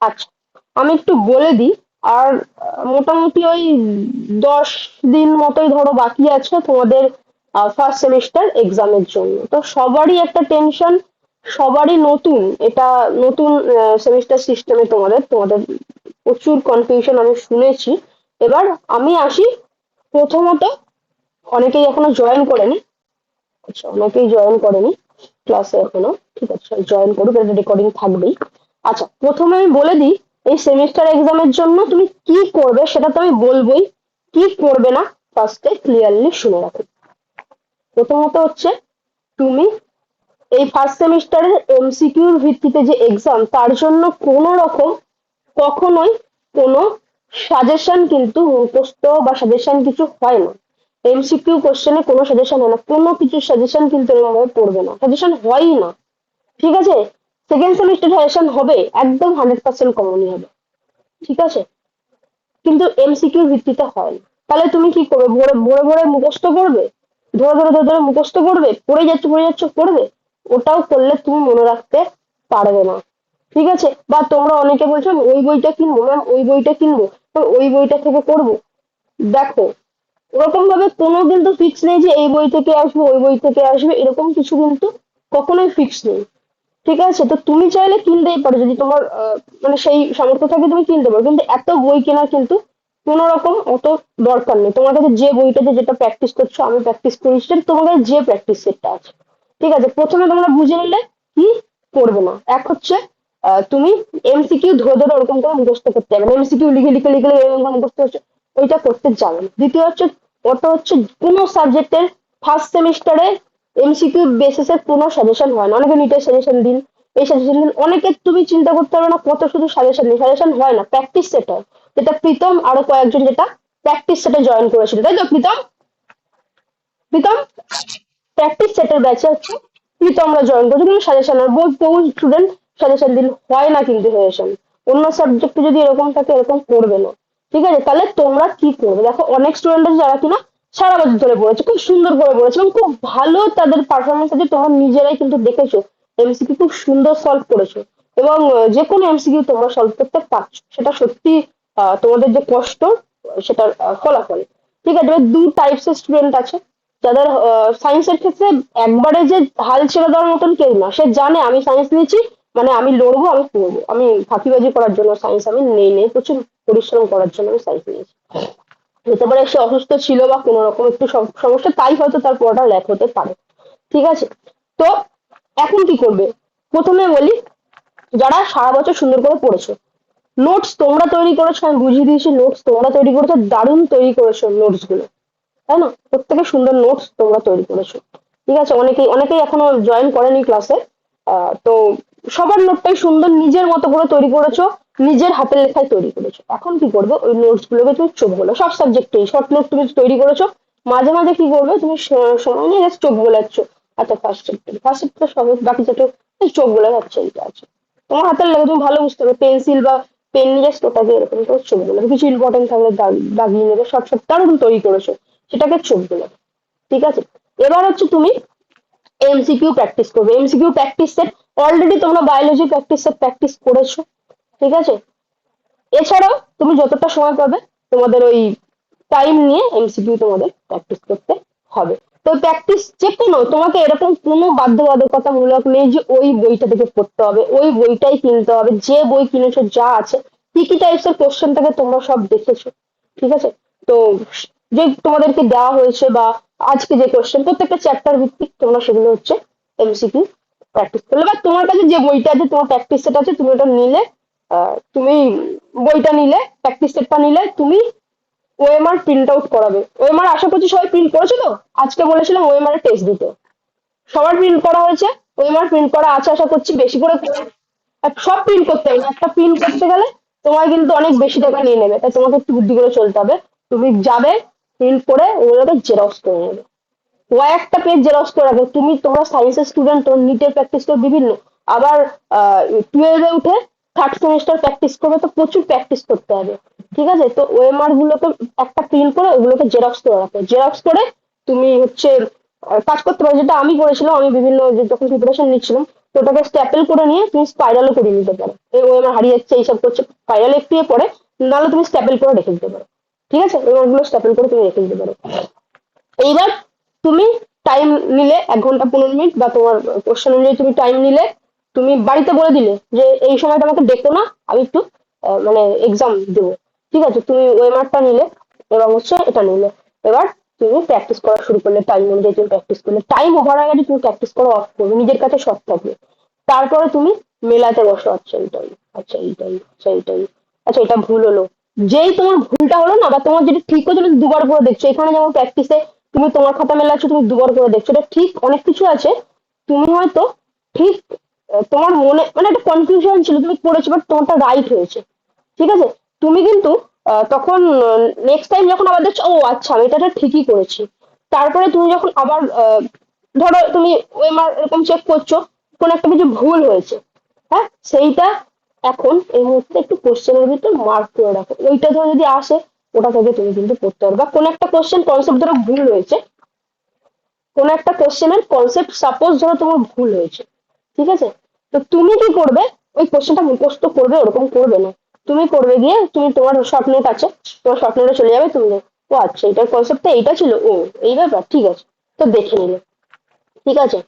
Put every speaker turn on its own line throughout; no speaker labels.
আচ্ছা আমি একটু বলে দিই। আর মোটামুটি ওই দশ দিন মতোই ধরো বাকি আছে তোমাদের ফার্স্ট সেমিস্টার এক্সামের জন্য। তো সবারই একটা টেনশন সবারই নতুন। এটা নতুন সেমিস্টার সিস্টেমে তোমাদের তোমাদের প্রচুর কনফিউশন আমি শুনেছি। এবার আমি আসি, প্রথমত অনেকেই এখনও জয়েন করেনি। আচ্ছা অনেকেই জয়েন করেনি ক্লাসে এখনও। ঠিক আছে জয়েন করুক, এটা রেকর্ডিং থাকবেই। আচ্ছা প্রথমে আমি বলে দিই, এই সেমিস্টার এক্সামের জন্য তুমি কি করবে সেটা তো আমি বলবোই। কি করবে না ফার্স্টে ক্লিয়ারলি শুনে রাখো। প্রথমত হচ্ছে, তুমি এই ফার্স্ট সেমিস্টারের এমসিকিউর ভিত্তিতে যে এক্সাম তার জন্য কোনো রকম কখনোই কোনো সাজেশন কিন্তু মুখস্থ বা সাজেশন কিছু হয় না। এমসিকিউ কোশ্চেনে কোনো সাজেশন হয় না, কোনো কিছু সাজেশন কিন্তু এরকমভাবে পড়বে না। সাজেশন হয়ই না। ঠিক আছে? সেকেন্ড সেমিস্টার সাজেশন হবে, একদম হান্ড্রেড পার্সেন্ট কমনই হবে। ঠিক আছে? কিন্তু এমসিকিউ ভিত্তিতে হয় না। তাহলে তুমি কি করবে? ভোরে ভোরে ভোরে মুখস্থ করবে? ধরে ধরে ধরে ধরে মুখস্থ করবে? পড়ে যাচ্ছ পড়ে যাচ্ছ, করবে? ওটাও করলে তুমি মনে রাখতে পারবে না। ঠিক আছে? বা তোমরা অনেকে বলছো, "আমি ওই বইটা কিনবো ম্যাম ওই বইটা কিনবো ওই বইটা থেকে করব দেখো ওরকম ভাবে কোনো কিন্তু ফিক্স নেই যে এই বই থেকে আসবে, ওই বই থেকে আসবে, এরকম কিছু কিন্তু কখনোই ফিক্স নেই। ঠিক আছে, তো তুমি চাইলে কিনতেই পারো, যদি তোমার মানে সেই সামর্থ্য থাকে তুমি কিনতে পারো। কিন্তু এত বই কেনা কিন্তু কোনো রকম অত দরকার নেই। তোমার কাছে যে বইটাতে যেটা প্র্যাকটিস করছ, আমি প্র্যাকটিস করি সেটা তোমার কাছে যে প্র্যাকটিস সেটটা আছে। ঠিক আছে, প্রথমে তোমরা বুঝে নিলে কি করবে না। এক হচ্ছে তুমি এমসিকিউ ধরে ধরে ওরকম করে মুখস্থ করতে যাবে এমসিকিউ লিখে লিখে লিখে এরকম করে মুখস্থ হচ্ছে, ওইটা করতে যাবে দ্বিতীয় হচ্ছে ওটা হচ্ছে কোনো সাবজেক্টের ফার্স্ট সেমিস্টারে এমসিকিউ বেসিসে কোনো সাজেশন হয় না। অনেকে নিটের সাজেশন দিন, এই সাজেশন দিন। অনেকে তুমি চিন্তা করতে পারবে না, কত শুধু সাজেশন দিন সাজেশন হয় না প্র্যাকটিস সেট হয়। যেটা প্রীতম আরও কয়েকজন যেটা প্র্যাকটিস সেটে জয়েন করেছিল। তাই তো প্রীতম? প্রীতম প্র্যাকটিস সেটের ব্যাচে হচ্ছে প্রীতম আমরা জয়েন করেছি। কিন্তু সাজেশন আর বহু স্টুডেন্ট সাজেশন দিন হয় না কিন্তু সাজেশন অন্য সাবজেক্টে যদি এরকম থাকে, এরকম করবে না। ঠিক আছে? তাহলে তোমরা কি করবে? দেখো, অনেক স্টুডেন্ট যারা কিনা সারা বছর ধরে পড়েছে খুব সুন্দর করে পড়েছে এবং খুব ভালো তাদের পারফরমেন্স আছে, তোমরা নিজেরাই কিন্তু দেখেছ। এমসিকিউ খুব সুন্দর সলভ করেছ। এবং যে কোনো এমসিকিউ তোমরা সলভ করতে পারছ। সেটা সত্যি তোমাদের যে কষ্ট, সেটার ফলাফল। ঠিক আছে, এবার দু টাইপস এর স্টুডেন্ট আছে। যাদের সায়েন্সের ক্ষেত্রে একবারে যে হাল ছেড়ে দেওয়ার মতন কেউ না। সে জানে, আমি সায়েন্স নিয়েছি মানে আমি লড়বো, আমি পড়ব আমি ফাঁকিবাজি করার জন্য সায়েন্স আমি নেই নেই। প্রচুর পরিশ্রম করার জন্য আমি সায়েন্স নিয়েছি। হতে পারে সে অসুস্থ ছিল বা কোনো রকম একটু সমস্যা, তাই হয়তো তার পড়াটা ল্যাক হতে পারে। ঠিক আছে? তো এখন কি করবে? প্রথমে বলি, যারা সারা বছর সুন্দর করে পড়েছো নোটস তোমরা তৈরি করেছ, আমি বুঝিয়ে দিয়েছি নোটস তোমরা তৈরি করেছ, দারুণ তৈরি করেছ নোটসগুলো। তাই না? প্রত্যেকে সুন্দর নোটস তোমরা তৈরি করেছ। ঠিক আছে? অনেকেই অনেকেই এখনও জয়েন করেনি ক্লাসে তো সবার নোটটাই সুন্দর, নিজের মতো করে তৈরি করেছ। নিজের হাতের লেখায় তৈরি করেছ। এখন কি করবে? ওই নোটস গুলোকে তুমি চোখ বলো। সব সাবজেক্টেই শর্ট নোট তুমি তৈরি করেছ। মাঝে মাঝে কি করবে? তুমি সময় নিয়ে just চোখ বোলাচ্ছ। আচ্ছা ফার্স্ট চ্যাপ্টার ফার্স্ট চ্যাপ্টার সহজ বাকি চ্যাপ্টার চোখ বলে যাচ্ছে এইটা আছে। তোমার হাতের লেখা তুমি ভালো বুঝতে পারবে। পেন্সিল বা পেন নিয়ে জাস্ট ওটাকে এরকম করে চোখ বলে কিছু ইম্পর্টেন্ট থাকলে দাগ- দাগিয়ে নেবে। শর্ট শর্ট তুমি তৈরি করেছ। সেটাকে চোখ বলে ঠিক আছে? এবার হচ্ছে তুমি এমসিকিউ প্র্যাকটিস করবে। এমসিকিউ প্র্যাকটিস সেট অলরেডি তোমরা বায়োলজি প্র্যাকটিস সেট প্র্যাকটিস করেছ। ঠিক আছে? এছাড়াও তুমি যতটা সময় পাবে তোমাদের ওই টাইম নিয়ে এমসিকিউ তোমাদের প্র্যাকটিস করতে হবে। তো প্র্যাকটিস যে কোনো, তোমাকে এরকম কোনো বাধ্যবাধকতামূলক নেই যে ওই বইটা থেকে পড়তে হবে, ওই বইটাই কিনতে হবে, যে বই কিনেছো, যা আছে, কি কি টাইপস এর কোশ্চেন থাকে তোমরা সব দেখেছ, ঠিক আছে? তো যে তোমাদেরকে দেওয়া হয়েছে বা আজকে যে কোশ্চেন প্রত্যেকটা চ্যাপ্টার ভিত্তিক তোমরা সেগুলো হচ্ছে এমসিকিউ প্র্যাকটিস করলে। বা তোমার কাছে যে বইটা আছে, তোমার প্র্যাকটিস সেট আছে, তুমি ওটা নিলে তুমি বইটা নিলে প্র্যাকটিস সেটটা নিলে, তুমি ওএমআর প্রিন্ট আউট করাবে। ওএমআর আশা করছি সবাই প্রিন্ট করেছ তো? আজকে বলেছিলাম ওএমআর এর টেস্ট দিতে। সবার প্রিন্ট করা হয়েছে ওএমআর প্রিন্ট করা আছে আশা করছি, বেশি করে। সব প্রিন্ট করতে হবে। একটা প্রিন্ট করতে গেলে তোমার কিন্তু অনেক বেশি টাকা নিয়ে নেবে, তাই তোমাকে একটু বুদ্ধি করে চলতে হবে। তুমি যাবে প্রিন্ট করে ওগুলোকে জেরক্স করে নেবে। ও একটা পেজ জেরক্স করে রাখবে। তুমি তোমরা সায়েন্সের স্টুডেন্ট তোমার নিটের প্র্যাকটিস করবে বিভিন্ন। আবার টুয়েলভে উঠে থার্ড সেমিস্টার প্র্যাকটিস করবে তো প্রচুর প্র্যাকটিস করতে হবে। ঠিক আছে? তো ওএমআর গুলোকে একটা প্রিন্ট করে ওগুলোকে জেরক্স করে রাখো। জেরক্স করে তুমি হচ্ছে কাজ করতে পারো। যেটা আমি করেছিলাম, আমি বিভিন্ন যখন প্রিপারেশন নিচ্ছিলাম, তো ওটাকে স্ট্যাপেল করে নিয়ে তুমি স্পাইরালও করে নিতে পারো। এই ও আমার হারিয়ে যাচ্ছে এইসব করছে স্পাইরাল একটু পরে নাহলে তুমি স্ট্যাপেল করে রেখে দিতে পারো। ঠিক আছে? ওগুলো স্ট্যাপেল করে তুমি রেখে দিতে পারো। এইবার তুমি টাইম নিলে এক ঘণ্টা পনেরো মিনিট বা তোমার কোশ্চেন অনুযায়ী তুমি টাইম নিলে তুমি বাড়িতে বলে দিলে যে এই সময়টা আমাকে ডেকো না, আমি একটু মানে এক্সাম দেবো। ঠিক আছে, তুমি ওয়েমারটা নিলে এবং হচ্ছে এটা নিলে। এবার তুমি প্র্যাকটিস করা শুরু করলে টাইম অনুযায়ী তুমি প্র্যাকটিস করলে। টাইম ওভার গেলে তুমি প্র্যাকটিস করা অফ করবে, নিজের কাছে সৎ থাকবে। তারপরে তুমি মেলাতে বসো আচ্ছা এইটাই আচ্ছা এইটাই আচ্ছা এইটাই আচ্ছা এটা ভুল হলো। যেই তোমার ভুলটা হলো না, বা তোমার যেটা ঠিক হয়েছিল দুবার করে দেখছ। এখানে যেমন প্র্যাকটিসে তুমি তোমার খাতা মেলাচ্ছ, তুমি দুবার করে দেখছ। এটা ঠিক অনেক কিছু আছে। তুমি হয়তো ঠিক তোমার মনে মানে একটা কনফিউশন ছিল, তুমি পড়েছো বাট তোমারটা রাইট হয়েছে। ঠিক আছে? তুমি কিন্তু তখন নেক্সট টাইম যখন আবার দেখছ, ও আচ্ছা আমি এটা ঠিকই করেছি। তারপরে তুমি যখন আবার ধরো তুমি ওএমআর এরকম চেক করছ, কোন একটা কিছু ভুল হয়েছে। হ্যাঁ? সেইটা এখন এই মুহূর্তে একটু কোশ্চেনের ভিতর মার্ক করে রাখো। ওইটা ধরো যদি আসে, ওটা থেকে তুমি কিন্তু পড়তে পারবে বা কোন একটা কোশ্চেন কনসেপ্ট ধরো ভুল হয়েছে। কোন একটা কোশ্চেনের কনসেপ্ট সাপোজ ধরো তোমার ভুল হয়েছে। ঠিক আছে? তো তুমি কি করবে? ওই কোশ্চেনটা মুখস্থ করবে, ওরকম করবে না। তুমি করবে গিয়ে তুমি তোমার শর্ট আছে তোমার শর্ট চলে যাবে, তুমি ও আচ্ছা এটার কনসেপ্টটা এইটা ছিল, ও, এই ব্যাপার, ঠিক আছে। তো দেখে নিলে। ঠিক আছে?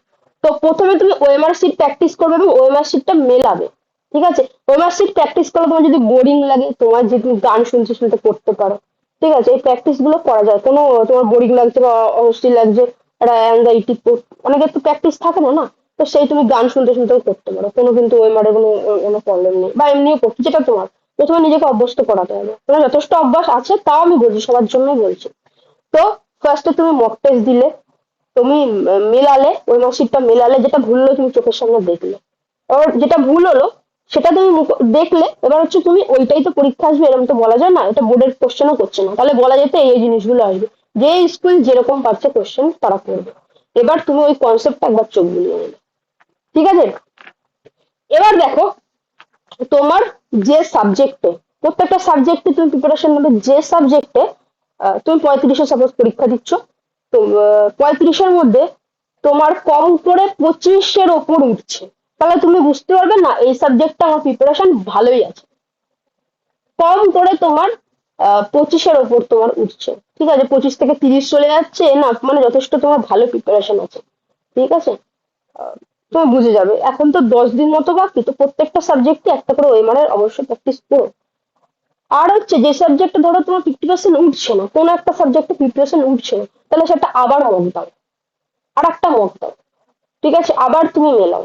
তো প্রথমে তুমি ওএমআর সিট প্র্যাকটিস করবে এবং ওএমআর সিটটা মেলাবে। ঠিক আছে? ওএমআর সিট প্র্যাকটিস করলে তোমার যদি বোরিং লাগে, তোমার যে তুমি গান শুনতে শুনতে করতে পারো। ঠিক আছে? এই প্র্যাকটিসগুলো করা যায়। কোনো তোমার বোরিং লাগছে বা অস্থির লাগছে, একটা অ্যাংজাইটি অনেকের তো প্র্যাকটিস থাকে না না? তো সেই তুমি গান শুনতে শুনতেও করতে পারো। কোনো কিন্তু ওএমআর এর কোনো কোনো প্রবলেম নেই। বা এমনিও করতে যেটা তোমার। প্রথমে নিজেকে অভ্যস্ত করাতে হবে। তোমার যথেষ্ট অভ্যাস আছে তাও আমি বলছি, সবার জন্যই বলছি। তো ফার্স্টে তুমি মক টেস্ট দিলে, তুমি মেলালে, ওই মার্কশিটটা মেলালে, যেটা ভুল হলো তুমি চোখের সামনে দেখলে। এবার যেটা ভুল হলো, সেটা তুমি দেখলে, এবার হচ্ছে তুমি ওইটাই তো পরীক্ষা আসবে এরকম তো বলা যায় না, এটা বোর্ডের কোশ্চেনও করছে না। তাহলে বলা যেত এই জিনিসগুলো আসবে। যে স্কুল যেরকম পাচ্ছে কোশ্চেন তারা করবে। এবার তুমি ওই কনসেপ্টটা একবার চোখ বুলিয়ে নিলে। ঠিক আছে? এবার দেখো, তোমার যে সাবজেক্টে প্রত্যেকটা সাবজেক্টে তুমি প্রিপারেশন নেবে, যে সাবজেক্টে তুমি পঁয়ত্রিশে সাপোজ পরীক্ষা দিচ্ছ, তো পঁয়ত্রিশের মধ্যে তোমার কম করে পঁচিশের ওপর উঠছে। তাহলে তুমি বুঝতে পারবে না, এই সাবজেক্টটা আমার প্রিপারেশন ভালোই আছে। কম করে তোমার পঁচিশের ওপর তোমার উঠছে। ঠিক আছে? পঁচিশ থেকে তিরিশ চলে যাচ্ছে, না মানে যথেষ্ট তোমার ভালো প্রিপারেশন আছে। ঠিক আছে? আহ, তুমি বুঝে যাবে। এখন তো দশ দিন মতো বাকি তো প্রত্যেকটা সাবজেক্টে একটা করে ওই মানের অবশ্যই প্র্যাকটিস করো। আর হচ্ছে যে সাবজেক্টে ধরো তোমার ফিফটি পার্সেন্ট উঠছে না কোনো একটা সাবজেক্টে ফিফটি পার্সেন্ট উঠছে না তাহলে সেটা আবার মক দাও আর একটা মক দাও ঠিক আছে আবার তুমি মেলাও।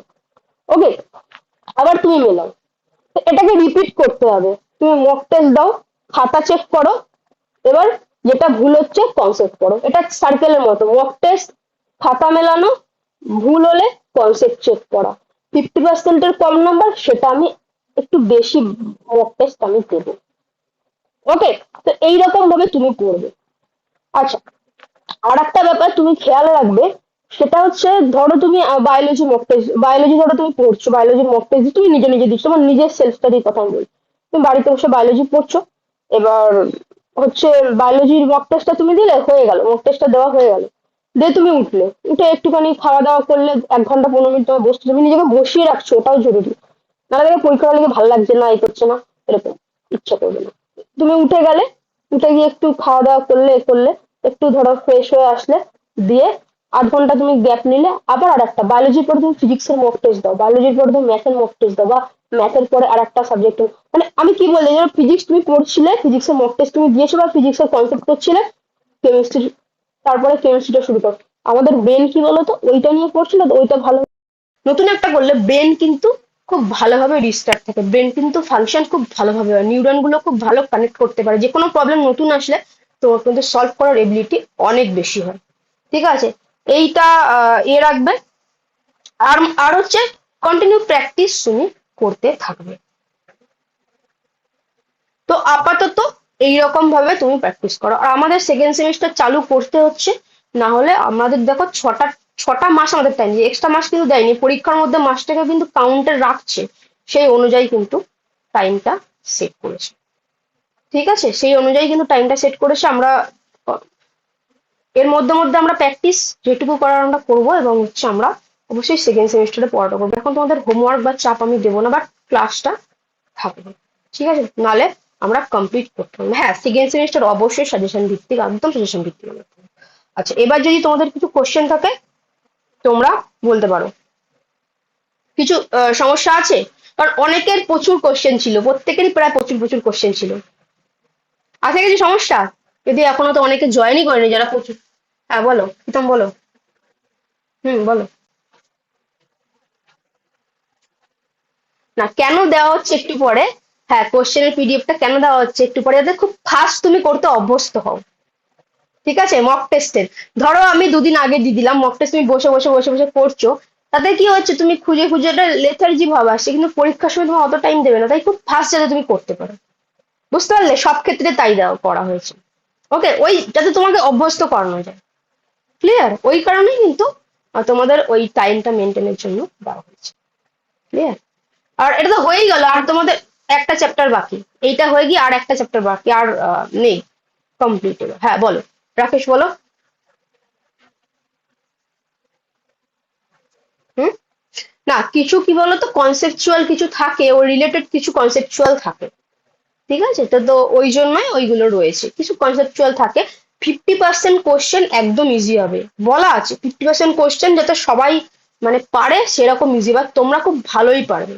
ওকে আবার তুমি মেলাও। এটাকে রিপিট করতে হবে। তুমি মক টেস্ট দাও খাতা চেক করো এবার যেটা ভুল হচ্ছে কনসেপ্ট করো। এটা সার্কেলের মতো। মক টেস্ট খাতা মেলানো ভুল হলে কনসেপ্ট চেক করা। ফিফটি পার্সেন্টের কম নাম্বার সেটা আমি একটু বেশি মক টেস্ট আমি দেবো। ওকে তো এইরকম ভাবে তুমি করবে। আচ্ছা আর একটা ব্যাপার তুমি খেয়াল রাখবে, সেটা হচ্ছে ধরো তুমি বায়োলজি মক টেস্ট বায়োলজি ধরো তুমি পড়ছো বায়োলজি মক টেস্ট তুমি নিজে নিজে দিচ্ছ, তোমার নিজের সেলফ স্টাডির কথা বলছি। তুমি বাড়িতে বসে বায়োলজি পড়ছো, এবার হচ্ছে বায়োলজির মক টেস্টটা তুমি দিলে, হয়ে গেল মক টেস্টটা দেওয়া হয়ে গেল। দিয়ে তুমি উঠলে। উঠে একটুখানি খাওয়া দাওয়া করলে, এক ঘণ্টা, পনেরো মিনিট তোমার বসতে তুমি নিজেকে বসিয়ে রাখছো, ওটাও জরুরি। নাহলে দেখে পরীক্ষা হলে ভালো লাগছে না, এই করছে না, এরকম, ইচ্ছা করবে না। তুমি উঠে গেলে, উঠে গিয়ে একটু খাওয়া দাওয়া করলে, এ করলে, একটু ধরো ফ্রেশ হয়ে আসলে, দিয়ে আধ ঘণ্টা তুমি গ্যাপ নিলে, আবার আর একটা বায়োলজির পরে তুমি ফিজিক্সের মক টেস্ট দাও বায়োলজির পরে তুমি ম্যাথের মক টেস্ট দাও, বা ম্যাথের পরে আর একটা সাবজেক্ট মানে আমি কি বলছি ফিজিক্স তুমি পড়ছিলে ফিজিক্সের মক টেস্ট তুমি দিয়েছ, বা ফিজিক্সের কনসেপ্ট করছিলে কেমিস্ট্রি তারপরে কেমিস্ট্রিটা শুরু করো। আমাদের ব্রেন কি বলতো? ওইটা নিয়ে পড়ছিল তো ওইটা ভালো নতুন একটা করলে ব্রেন কিন্তু খুব ভালোভাবে রিস্টার্ট থাকে। ব্রেন কিন্তু ফাংশন খুব ভালোভাবে হয়। নিউরনগুলো খুব ভালো কানেক্ট করতে পারে। যে কোনো প্রবলেম নতুন আসলে তোমার কিন্তু সলভ করার এবিলিটি অনেক বেশি হয়। ঠিক আছে? এইটা ইয়ে রাখবে। আর আর হচ্ছে কন্টিনিউ প্র্যাকটিস তুমি করতে থাকবে। তো আপাতত এইরকম ভাবে তুমি প্র্যাকটিস করো। আর আমাদের সেকেন্ড সেমিস্টার চালু করতে হচ্ছে, না হলে আমাদের দেখো ছটা ছটা মাস আমাদের টাইম দিয়ে। এক্সট্রা মাস কিন্তু দেয়নি, পরীক্ষার মধ্যে মাসটাকে কিন্তু কাউন্টে রাখছে। সেই অনুযায়ী কিন্তু টাইমটা সেট করেছে। ঠিক আছে? সেই অনুযায়ী কিন্তু টাইমটা সেট করেছে। আমরা, এর মধ্যে মধ্যে আমরা প্র্যাকটিস যেটুকু করার আমরা করব এবং হচ্ছে আমরা অবশ্যই সেকেন্ড সেমিস্টারে পড়াটা করব। এখন তোমাদের হোমওয়ার্ক বা চাপ আমি দেবো না বাট ক্লাসটা থাকবে। ঠিক আছে? নালে আমরা কমপ্লিট করতে পারব হ্যাঁ সেকেন্ড সেমিস্টার অবশ্যই সাজেশন ভিত্তিক একদম সাজেশন ভিত্তিক আচ্ছা এবার যদি তোমাদের কিছু কোশ্চেন থাকে, তোমরা বলতে পারো। কিছু সমস্যা আছে? কারণ অনেকের প্রচুর কোশ্চেন ছিল, প্রত্যেকেরই প্রায় প্রচুর প্রচুর কোশ্চেন ছিল। আছে কিছু সমস্যা? যদি এখনও তো অনেকে জয়েনই করেনি, যারা প্রচুর হ্যাঁ বলো, প্রীতম, বলো। হুম, বলো। না, কেন দেওয়া হচ্ছে একটু পরে? হ্যাঁ কোশ্চেনের পিডিএফটা কেন দেওয়া হচ্ছে একটু পরে? যাতে খুব ফাস্ট তুমি করতে অভ্যস্ত হও। ঠিক আছে? মক টেস্টের ধরো আমি দুদিন আগে দিয়ে দিলাম মক টেস্ট তুমি বসে বসে বসে বসে করছ। তাতে কি হচ্ছে? তুমি খুঁজে খুঁজে একটা লেথার্জি ভাব আসছে, কিন্তু পরীক্ষার সময় তোমার অত টাইম দেবে না। তাই খুব ফাস্ট যাতে তুমি করতে পারো। বুঝতে পারলে? সব ক্ষেত্রে তাই দেওয়া, করা হয়েছে। ওকে ওই যাতে তোমাকে অভ্যস্ত করানো যায়। ক্লিয়ার ওই কারণেই কিন্তু তোমাদের ওই টাইমটা মেনটেনের জন্য দেওয়া হয়েছে। ক্লিয়ার আর এটা তো হয়েই গেল। আর তোমাদের একটা চ্যাপ্টার বাকি। এইটা হয়ে গিয়ে আর একটা চ্যাপ্টার বাকি, আর নেই। কমপ্লিট হ্যাঁ বলো। রাকেশ, বলো। হুম? না, কিছু কি বলতো কনসেপচুয়াল কিছু থাকে, ও রিলেটেড কিছু কনসেপচুয়াল থাকে। ঠিক আছে? তো তো, ওই জন্যই ওইগুলো রয়েছে। কিছু কনসেপচুয়াল থাকে। ফিফটি পার্সেন্ট কোশ্চেন একদম ইজি হবে। বলা আছে ফিফটি পার্সেন্ট কোশ্চেন যাতে সবাই মানে পারে, সেরকম ইজি বা তোমরা খুব ভালোই পারবে।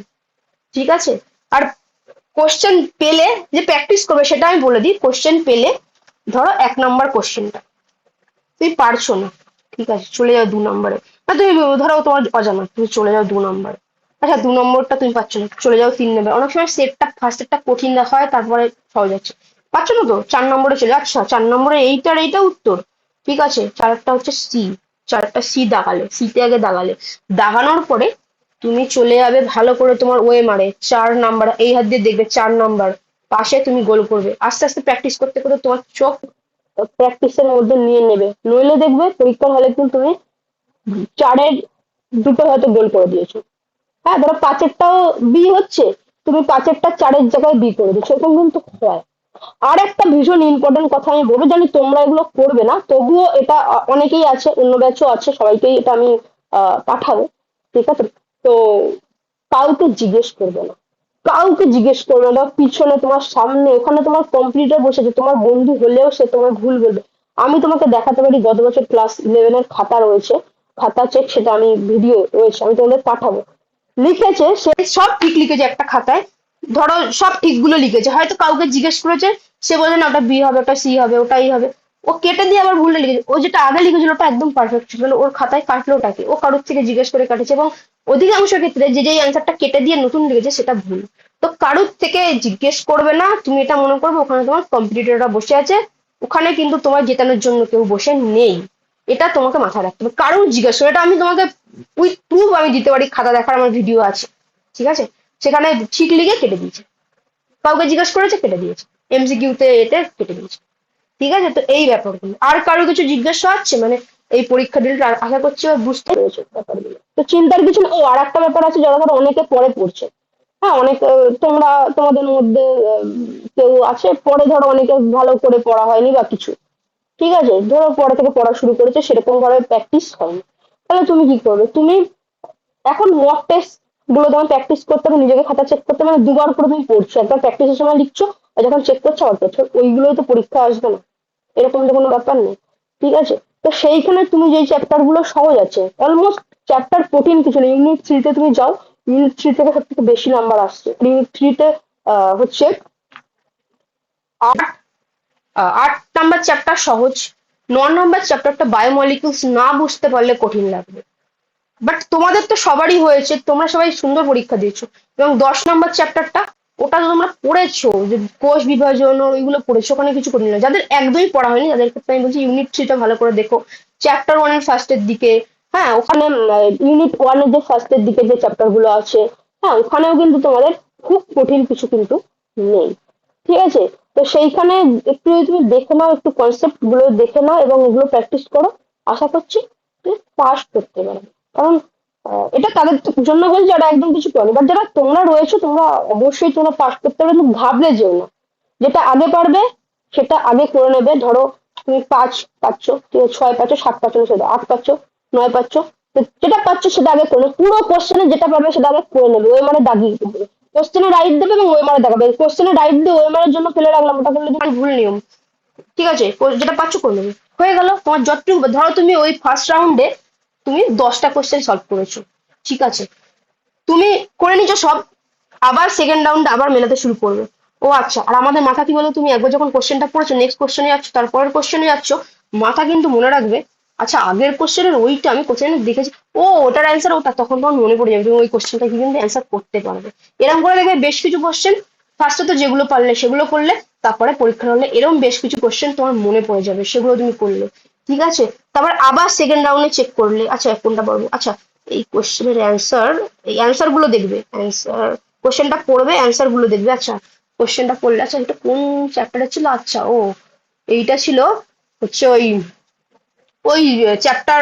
ঠিক আছে? আর কোশ্চেন পেলে যে প্র্যাকটিস করবে সেটা আমি বলে দিই। কোশ্চেন পেলে ধরো এক নম্বর কোশ্চেনটা তুমি পারছ না। ঠিক আছে, চলে যাও দু নম্বরে না তুমি ধরো তোমার অজানা, তুমি চলে যাও দু নম্বরে আচ্ছা দু নম্বরটা তুমি পাচ্ছ না, চলে যাও তিন নম্বরে অনেক সময় সেটটা ফার্স্ট একটা কঠিন দেখা হয়, তারপরে সহজ আছে পাচ্ছ না তো? চার নম্বরে চলে আচ্ছা চার নম্বরে এইটার এইটা উত্তর। ঠিক আছে, চারটা হচ্ছে সি চারটা সি দাগালে সিতে আগে দাগালে। দাগানোর পরে তুমি চলে যাবে ভালো করে তোমার ওয়ে মারে। চার নাম্বার এই হাত দিয়ে দেখবে চার নাম্বার পাশে তুমি গোল করবে। আস্তে আস্তে প্র্যাকটিস করতে করতে তোমার চোখ প্র্যাকটিসের মধ্যে নিয়ে নেবে। নইলে দেখবে পরীক্ষার হলে কিন্তু তুমি চারের দুটো হয়তো গোল করে দিয়েছ। হ্যাঁ ধরো পাঁচেরটাও বি হচ্ছে, তুমি পাঁচেরটা চারের জায়গায় বি করে দিচ্ছ এরকম কিন্তু হয়। আর একটা ভীষণ ইম্পর্টেন্ট কথা আমি বলব, জানি তোমরা এগুলো করবে না, তবুও এটা অনেকেই আছে, অন্য ব্যাচও আছে, সবাইকেই এটা আমি পাঠাবো। ঠিক আছে? তো কাউকে জিজ্ঞেস করবে না। কাউকে জিজ্ঞেস করবে না, পিছনে তোমার সামনে, ওখানে তোমার কম্পিউটার বসেছে, তোমার বন্ধু হলেও সে তোমার ভুল বলবে। আমি তোমাকে দেখাতে পারি, গত বছর ক্লাস ইলেভেনের খাতা রয়েছে। খাতা চেক সেটা আমি ভিডিও রয়েছে, আমি তোমাদের পাঠাবো। লিখেছে, সে সব ঠিক লিখেছে একটা খাতায়। ধরো, সব ঠিকগুলো লিখেছে। হয়তো কাউকে জিজ্ঞেস করেছে, সে বলছে, না, ওটা বি হবে, ওটা সি হবে, ওটাই হবে। ও কেটে দিয়ে আবার ভুলটা লিখেছে। ও যেটা আগে লিখেছিল, ওটা একদম পারফেক্ট ছিল। মানে ওর খাতায় কাটলো ওটাকে। ও কারোর থেকে জিজ্ঞেস করে কাটেছে এবং অধিকাংশ ক্ষেত্রে যে যে অ্যান্সারটা কেটে দিয়ে নতুন লিখেছে সেটা ভুল। তো কারোর থেকে জিজ্ঞেস করবে না, তুমি এটা মনে করবে, ওখানে তোমার কম্পিটিটররা বসে আছে, ওখানে কিন্তু তোমার জেতানোর জন্য কেউ বসে নেই। এটা তোমাকে মাথায় রাখতে হবে। কারোর জিজ্ঞেস, এটা আমি তোমাকে উইথ প্রুফ আমি দিতে পারি, খাতা দেখার আমার ভিডিও আছে, ঠিক আছে? সেখানে ঠিক লিখে কেটে দিয়েছে। কাউকে জিজ্ঞেস করেছে, কেটে দিয়েছে। এমসিকিউতে এতে কেটে দিয়েছে। ঠিক আছে? তো এই ব্যাপারগুলো। আর কারও কিছু জিজ্ঞাসা আছে? মানে এই পরীক্ষা দিলটা আশা করছি বুঝতে পেরেছ ব্যাপারগুলো। তো চিন্তার কিছু না, ও আর একটা ব্যাপার আছে, যারা ধরো অনেকে পরে পড়ছে। হ্যাঁ অনেক তোমরা, তোমাদের মধ্যে কেউ আছে, পরে ধরো অনেকে ভালো করে পড়া হয়নি বা কিছু। ঠিক আছে? ধরো পরে থেকে পড়া শুরু করেছে সেরকম ভাবে প্র্যাকটিস হয়নি। তাহলে তুমি কি করবে? তুমি এখন মক টেস্টগুলো তোমার প্র্যাকটিস করতে হবে, নিজেকে খাতা চেক করতে মানে দুবার করে তুমি পড়ছো। একবার প্র্যাকটিসের সময় লিখছো, আর যখন চেক করছ, আবার ওইগুলোই তো পরীক্ষা আসবে না। এরকম তো কোনো ব্যাপার নেই। ঠিক আছে? তো সেইখানে তুমি যেই চ্যাপ্টারগুলো সহজ আছে অলমোস্ট চ্যাপ্টার কঠিন কিছু নেই ইউনিট থ্রিতে তুমি যাও ইউনিট থ্রি থেকে সব থেকে বেশি নাম্বার আসছে। ইউনিট থ্রিতে হচ্ছে আট আট নাম্বার চ্যাপ্টার সহজ, ন নাম্বার চ্যাপ্টারটা বায়োমলিকিউলস না বুঝতে পারলে কঠিন লাগবে। বাট তোমাদের তো সবারই হয়েছে, তোমরা সবাই সুন্দর পরীক্ষা দিয়েছ। এবং দশ নম্বর চ্যাপ্টারটা ওটা তো তোমরা পড়েছো, যে কোষ বিভাজন ওইগুলো পড়েছো, ওখানে কিছু করিনি। না যাদের একদমই পড়া হয়নি তাদের ক্ষেত্রে আমি বলছি ইউনিট থ্রিটা ভালো করে দেখো। চ্যাপ্টার ওয়ানের ফার্স্টের দিকে হ্যাঁ ওখানে ইউনিট ওয়ানের যে ফার্স্টের দিকে যে চ্যাপ্টারগুলো আছে হ্যাঁ ওখানেও কিন্তু তোমাদের খুব কঠিন কিছু কিন্তু নেই। ঠিক আছে? তো সেইখানে একটু তুমি দেখে নাও, একটু কনসেপ্টগুলো দেখে নাও এবং এগুলো প্র্যাকটিস করো, আশা করছি তুমি পাস করতে পারো কারণ এটা তাদের জন্য বলছি যারা একদম কিছু করেনি। বাট যারা তোমরা রয়েছো, তোমরা অবশ্যই তোমরা পাস করতে পারবে ভাবলে যেও না। যেটা আগে পারবে, সেটা আগে করে নেবে। ধরো, তুমি পাঁচ পাচ্ছ ছয় পাচ্ছ, সাত পাচ্ছ সেটা আট পাচ্ছ, নয় পাচ্ছ। যেটা পাচ্ছ, সেটা আগে করে। পুরো কোশ্চেনে যেটা পাবে সেটা আগে করে নেবে। ওই মানে দাগিয়ে দেবে কোশ্চেনে রাইট দেবে এবং ওই মানে দাগাবে কোশ্চেনে রাইট দিয়ে ওই মানের জন্য ফেলে রাখলাম। ওটা করলে তোমার ভুল নিয়ম। ঠিক আছে? যেটা পাচ্ছ, করে নেবে। হয়ে গেল। তোমার যতটুকু ধরো তুমি ওই ফার্স্ট রাউন্ডে তুমি দশটা কোশ্চেন সলভ করেছ। ঠিক আছে। তুমি করে নিচ্ছ সব। আবার সেকেন্ড রাউন্ড আবার মেলাতে শুরু করবে। ও আচ্ছা আর আমাদের মাথা কি বলো তুমি একবার যখন কোশ্চেনটা পড়েছো নেক্সট কোশ্চেনে যাচ্ছ, তারপরের কোশ্চেনে যাচ্ছ, মাথা কিন্তু মনে রাখবে আচ্ছা আগের কোশ্চেনের ওইটা আমি কোশ্চেনে দেখেছি। ও, ওটার অ্যান্সার ওটা, তখন তোমার মনে পড়ে যাবে তুমি ওই কোশ্চেনটা কিন্তু অ্যান্সার করতে পারবে। এরকম করে দেখবে বেশ কিছু কোশ্চেন ফার্স্টে তো যেগুলো পারলে সেগুলো করলে, তারপরে পরীক্ষা হলে এরকম বেশ কিছু কোশ্চেন তোমার মনে পড়ে যাবে, সেগুলো তুমি করলে। ঠিক আছে? তারপর আবার সেকেন্ড রাউন্ডে চেক করলে আচ্ছা কোনটা পারব আচ্ছা এই কোশ্চেনের অ্যান্সার এই অ্যান্সারগুলো দেখবে। অ্যান্সার কোশ্চেনটা পড়বে অ্যান্সারগুলো দেখবে। আচ্ছা কোশ্চেনটা পড়লে আচ্ছা এটা কোন চ্যাপ্টারে ছিল? আচ্ছা ও, এইটা ছিল হচ্ছে ওই ওই চ্যাপ্টার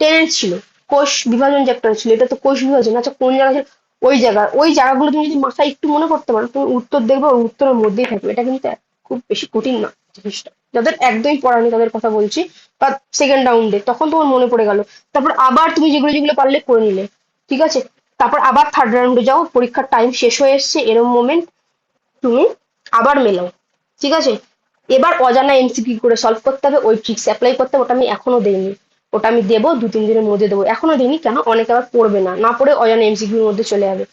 টেনের ছিল। কোষ বিভাজন চ্যাপ্টার ছিল। এটা তো কোষ বিভাজন। আচ্ছা কোন জায়গা ছিল? ওই জায়গা। ওই জায়গাগুলো তুমি যদি মাথায় একটু মনে করতে পারো, তুমি উত্তর দেখবে, ওর উত্তরের মধ্যেই থাকবে। এটা কিন্তু খুব বেশি কঠিন না। জিনিসটা। যাদের একদমই পড়ানি তাদের কথা বলছি বা সেকেন্ড রাউন্ডে তখন তোমার মনে পড়ে গেল। তারপর আবার তুমি যেগুলো যেগুলো পারলে করে নিলে। ঠিক আছে? তারপর আবার থার্ড রাউন্ডে যাও, পরীক্ষার টাইম শেষ হয়ে এসছে, এরম মোমেন্ট তুমি আবার মেলাও। ঠিক আছে? এবার অজানা এমসিকিউ করে সলভ করতে হবে, ওই ট্রিক্স অ্যাপ্লাই করতে হবে, ওটা আমি এখনও দেইনি। ওটা আমি দেবো, দু, তিন দিনের মধ্যে দেবো। এখনও দিইনি, কেন? অনেকে আবার পড়বে না। না পড়ে অজানা এমসিকিউর মধ্যে চলে যাবে।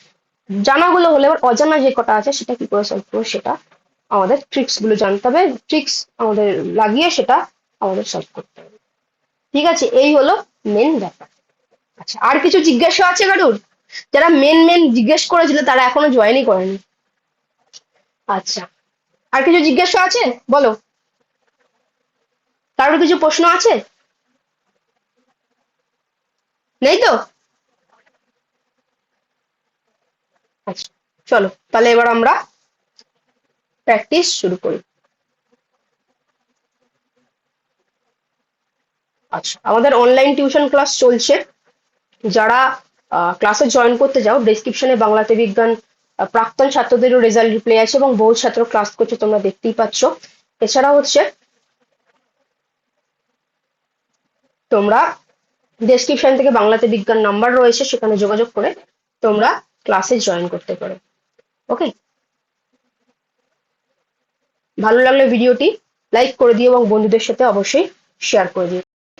জানাগুলো হলে এবার অজানা যে কটা আছে, সেটা কি করে সলভ করব সেটা আমাদের ট্রিক্সগুলো জানতে হবে ট্রিক্স আমাদের লাগিয়ে সেটা আমাদের সলভ করতে হবে। ঠিক আছে, এই হলো মেন ব্যাপার। আচ্ছা আর কিছু জিজ্ঞাসা আছে কারুর? যারা মেন মেন জিজ্ঞেস করেছিল, তারা এখনও জয়েনই করেনি। আচ্ছা আর কিছু জিজ্ঞাসা আছে? বলো। কারোর কিছু প্রশ্ন আছে? নেই তো? আচ্ছা চলো, তাহলে এবার আমরা প্র্যাকটিস শুরু করি। আচ্ছা আমাদের অনলাইন টিউশন ক্লাস চলছে। যারা ক্লাসে জয়েন করতে যাও ডেসক্রিপশনে বাংলাতে বিজ্ঞান প্রাক্তন ছাত্রদেরও রেজাল্ট রিপ্লে আছে এবং বহু ছাত্র ক্লাস করছে, তোমরা দেখতেই পাচ্ছ। এছাড়া হচ্ছে, তোমরা ডেসক্রিপশন থেকে বাংলাতে বিজ্ঞান নাম্বার রয়েছে, সেখানে যোগাযোগ করে তোমরা ক্লাসে জয়েন করতে পারো। ওকে ভালো লাগলে ভিডিওটি লাইক করে দিও এবং বন্ধুদের সাথে অবশ্যই শেয়ার করে দিও।